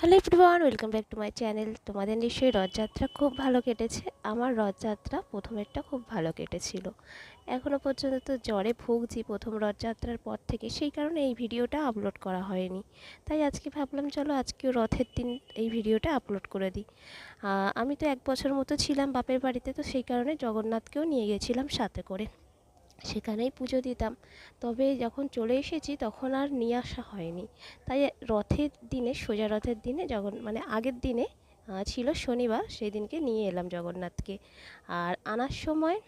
Hello everyone welcome back to my channel তোমাদের নিশ্চয়ই রথযাত্রা খুব ভালো কেটেছে। আমার রথযাত্রা প্রথমেরটা খুব ভালো কেটেছিল। এখনও পর্যন্ত তো জ্বরে ভুগছি প্রথম রথযাত্রার পর থেকে, সেই কারণে এই ভিডিওটা আপলোড করা হয়নি। তাই আজকে ভাবলাম, চলো আজকেও রথের দিন এই ভিডিওটা আপলোড করে দিই। আমি তো এক বছর মতো ছিলাম বাপের বাড়িতে, তো সেই কারণে জগন্নাথকেও নিয়ে গেছিলাম সাথে করে। সেখানেই পুজো দিতাম। তবে যখন চলে এসেছি তখন আর নিয়ে আসা হয়নি। তাই রথের দিনে, সোজা রথের দিনে জগন মানে আগের দিনে ছিল শনিবার সেই দিনকে নিয়ে এলাম জগন্নাথকে। আর আনার সময়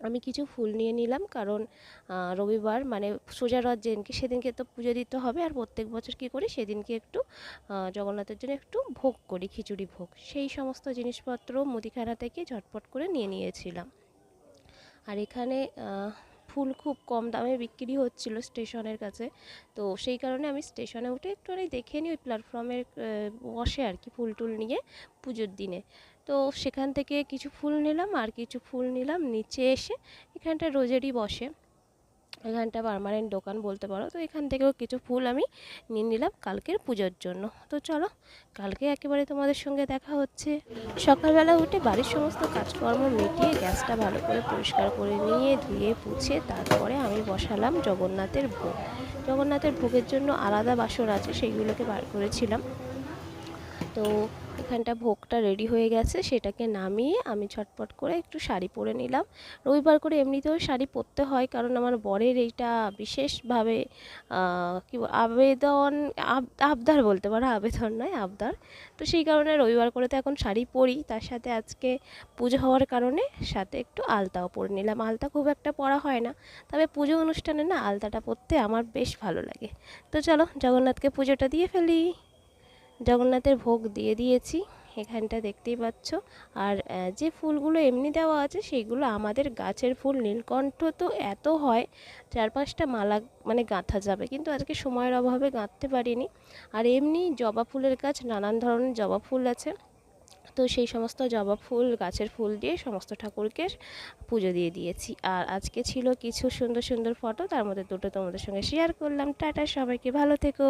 আমি কিছু ফুল নিয়ে নিলাম কারণ রবিবার মানে সোজা রথ যেদিনকে, সেদিনকে তো পুজো দিতে হবে। আর প্রত্যেক বছর কী করি, সেদিনকে একটু জগন্নাথের জন্য একটু ভোগ করি, খিচুড়ি ভোগ। সেই সমস্ত জিনিসপত্র মুদিখানা থেকে ঝটপট করে নিয়ে নিয়েছিলাম। আর এখানে ফুল খুব কম দামে বিক্রি হচ্ছিল স্টেশনের কাছে। তো সেই কারণে আমি স্টেশনে উঠে একটুখানি দেখে নিই ওই প্ল্যাটফর্মের বসে আর কি ফুল টুল নিয়ে পুজোর দিনে। তো সেখান থেকে কিছু ফুল নিলাম আর কিছু ফুল নিলাম। নিচে এসে এখানটা রোজেরই বসে। এখানটা পার্মানেন্ট দোকান বলতে পারো। তো এখান থেকেও কিছু ফুল আমি নিয়ে নিলাম কালকের পুজোর জন্য। তো চলো, কালকে একেবারে তোমাদের সঙ্গে দেখা হচ্ছে। সকালবেলা উঠে বাড়ির সমস্ত কাজকর্ম মিটিয়ে গ্যাসটা ভালো করে পরিষ্কার করে নিয়ে, ধুয়ে, পুছে তারপরে আমি বসালাম জগন্নাথের ভোগ। জগন্নাথের ভোগের জন্য আলাদা বাসন আছে, সেইগুলোকে বার করেছিলাম। তো এখানটা ভোগটা রেডি হয়ে গেছে, সেটাকে নামিয়ে আমি ছটপট করে একটু শাড়ি পরে নিলাম। রবিবার করে এমনিতেও শাড়ি পরতে হয়, কারণ আমার বরের এইটা বিশেষভাবে কি আবেদন, আব- আবদার বলতে পারো, আবেদন নয়, আবদার। তো সেই কারণে রবিবার করে তো এখন শাড়ি পরি, তার সাথে আজকে পুজো হওয়ার কারণে সাথে একটু আলতাও পরে নিলাম। আলতা খুব একটা পরা হয় না, তবে পুজো অনুষ্ঠানে না আলতাটা পরতে আমার বেশ ভালো লাগে। তো চলো জগন্নাথকে পুজোটা দিয়ে ফেলি। জগন্নাথের ভোগ দিয়ে দিয়েছি, এখানটা দেখতেই পাচ্ছ। আর যে ফুলগুলো এমনি দেওয়া আছে সেইগুলো আমাদের গাছের ফুল, নীলকণ্ঠ তো এত হয় চার পাঁচটা মালা মানে গাঁথা যাবে। কিন্তু আজকে সময়ের অভাবে গাঁথতে পারিনি। আর এমনি জবা ফুলের গাছ, নানান ধরনের জবা ফুল আছে। তো সেই সমস্ত জবা ফুল, গাছের ফুল দিয়ে সমস্ত ঠাকুরকে পুজো দিয়ে দিয়েছি। আর আজকে ছিল কিছু সুন্দর সুন্দর ফটো, তার মধ্যে দুটো তোমাদের সঙ্গে শেয়ার করলাম। টাটা, সবাইকে ভালো থেকো।